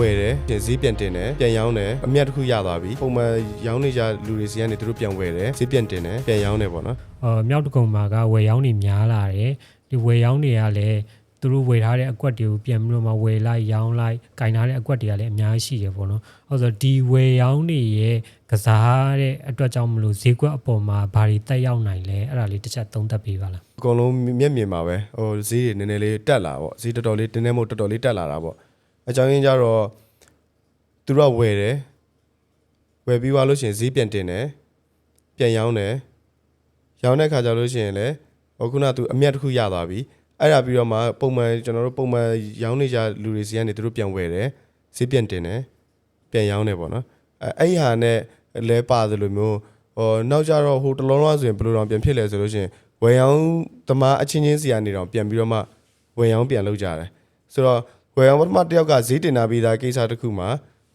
ဝယ်တယ်ပြင်ဈေးပြန်တင်တယ်ပြန်ရောင်းတယ်အမြတ်တစ်ခုရသွားပြီပုံမှန်ရောင်းနေကြလူတွေစီကနေသူတို့ပြန်ဝယ်တယ်ဈေးပြန်တင်တယ်ပြန်ရောင်းတယ်ပေါ့နော်အော်မြောက်တကုံမှာကဝယ်ရောင်းနေများလာတယ်ဒီဝယ်ရောင်းတွေကလည်းသူတို့ဝယ်ထားတဲ့အကွက်တွေကိုပြန်ပြီးတော့မှဝယ်လိုက်ရောင်းလိုက်ကင်ထားတဲ့အကွက်တွေကလည်းအများကြီးရှိတယ်ပေါ့နော်။ဟုတ်ဆိုဒီဝယ်ရောင်းတွေရဲ့ကစားတဲ့အတွက်ကြောင့်မလို့ဈေးကွက်အပေါ်မှာဘာတွေတက်ရောက်နိုင်လဲအဲ့ဒါလေးတစ်ချက်သုံးသပ်ပေးပါလားအကုန်လုံးမျက်မြင်ပါပဲဟိုဈေးတွေနည်းနည်းလေးတက်လာပေါ့ဈေးတော်တော်လေးတင်းနေမို့တော်တော်လေးတက်လာတာပေါ့ အကြောင်းရင်းကြတော့သူတို့ကဝယ်တယ်ဝယ်ပြီးသွားလို့ရှိရင်ဈေးပြန်တင်တယ်ပြန်ရောင်းတယ်ရောင်းတဲ့ခါကျလို့ရှိရင်လည်းဟိုခုနကသူအမြတ်တစ်ခုရသွားပြီအဲ့ဒါပြီးတော့မှပုံမှန်ကျွန်တော်တို့ပုံမှန်ရောင်းနေကြလူတွေစီကနေသူတို့ပြန်ဝယ်တယ်ဈေးပြန်တင်တယ်ပြန်ရောင်းတယ်ပေါ့နော်အဲအဲ့ဒီဟာနဲ့လဲပါတယ်လို့မျိုးဟိုနောက်ကြတော့ဟိုတလုံးလုံးဆိုရင်ဘယ်လိုတော့ပြန်ဖြစ်လဲဆိုလို့ရှိရင်ဝယ်ရောင်းသမားအချင်းချင်းစီကနေတော့ပြန်ပြီးတော့မှဝယ်ရောင်းပြန်လုပ်ကြတယ်ဆိုတော့ ဝယ်ရောင်းပထမတစ်ယောက်ကဈေးတင်တာပြီးသားကိစ္စတစ်ခုမှာ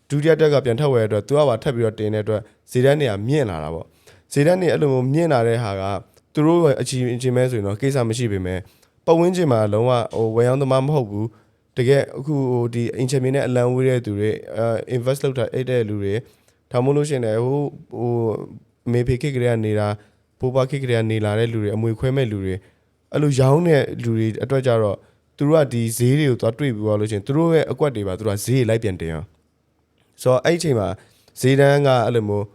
ဒုတိယတစ်ယောက်ကပြန်ထပ်ဝယ်ရတဲ့အတွက်သူကပါထပ်ပြီးတော့တင်တဲ့အတွက်ဈေးတန်းတွေကမြင့်လာတာပေါ့ဈေးတန်းတွေအဲ့လိုမျိုးမြင့်လာတဲ့ဟာကသူတို့ရဲ့အချီအချင်းမဲဆိုရင်တော့ကိစ္စမရှိပေမဲ့ပတ်ဝန်းကျင်မှာလုံးဝဟိုဝယ်ရောင်းသမားမဟုတ်ဘူးတကယ်အခုဟိုဒီအင်ချင်မီနဲ့အလံဝေးတဲ့သူတွေအဲ invest လုပ်တာအဲ့တဲ့လူတွေဒါမှမဟုတ်လို့ရှိရင်လည်းဟိုဟိုမေဖေခိတ်ကလေးကနေနေတာပိုးပွားခိတ်ကလေးကနေလာတဲ့လူတွေအမွေခွဲမဲ့လူတွေအဲ့လိုရောင်းတဲ့လူတွေအတွက်ကြတော့ သူတို့ကဒီဈေးတွေကိုသွားတွေ့ပြီးသွားလို့ရှိရင်သူတို့ရဲ့အကွက်တွေပါသူတို့ကဈေးလိုက်ပြန်တင်အောင်ဆိုတော့အဲ့ဒီအချိန်မှာဈေးတန်းကအဲ့လိုမျိုး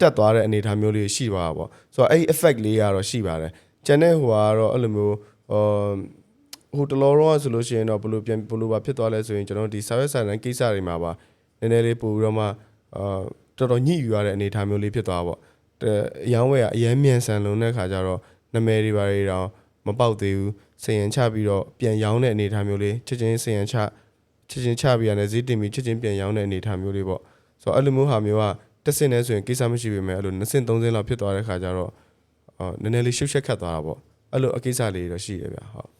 တက်သွားတဲ့အနေအထားမျိုးလေးရှိသွားတာပေါ့ဆိုတော့အဲ့ဒီ effect လေးကတော့ရှိပါတယ်ကျန်တဲ့ဟိုကတော့အဲ့လိုမျိုးဟိုဟိုတလောတော့ဆိုလို့ရှိရင်တော့ဘလို့ပြန်ဘလို့ပါဖြစ်သွားလဲဆိုရင်ကျွန်တော်ဒီ service ဆိုင်ကိစ္စတွေမှာပါနည်းနည်းလေးပို့ပြီးတော့မှအာတော်တော်ညှိယူရတဲ့အနေအထားမျိုးလေးဖြစ်သွားတာပေါ့အယောင်းဝယ်ကအရန်မြန်ဆန်လုံးတဲ့ခါကျတော့နမဲတွေပါတွေတော့ မပေါက်သေးဘူးစင်ရန်ချပြီးတော့ပြန်ရောင်းတဲ့အနေအထားမျိုးလေးချက်ချင်းစင်ရန်ချချက်ချင်းချပြီးရတယ်ဈေးတင်ပြီးချက်ချင်းပြန်ရောင်းတဲ့အနေအထားမျိုးလေးပေါ့ဆိုတော့အဲ့လိုမျိုးဟာမျိုးကတက်စင်နေဆိုရင်ကိစ္စမရှိပေမဲ့အဲ့လို2စင်3စင်လောက်ဖြစ်သွားတဲ့ခါကျတော့အော်နည်းနည်းလေးရှုပ်ရှက်ခတ်သွားတာပေါ့အဲ့လိုအကိစ္စလေးတွေတော့ရှိတယ်ဗျဟုတ်